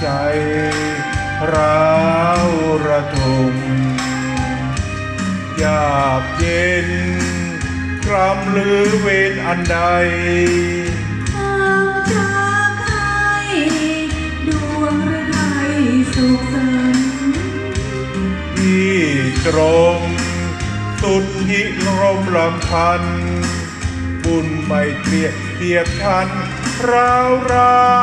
ใจร้าวระทมอยากเย็นกรำหรือเวรอันใดดวงใจดวงใจสุขสันต์ที่ตรงสุดที่รมลำพัน บุญไม่เกลียดเทียบทันราวรา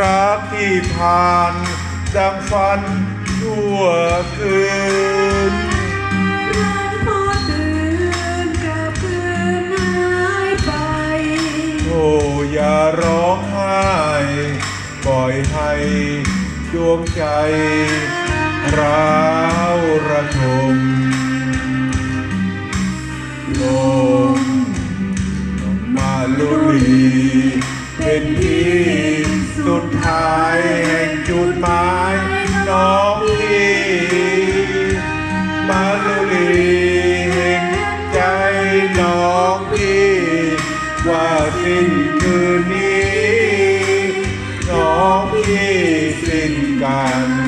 รักที่ผ่านดังฝันชั่วคืนรันพอตื่นกลับคืนหายไป โอ้อย่าร้องไห้ปล่อยให้ดวงใจร้าวระทมลมลงมาลุลีเป็นที่สุดท้ายแห่ง จุดหมายน้องพี่มาลุลีเห็นใจน้องพี่ว่าสิ้นคืนนี้ น้องพี่สิ้นกัน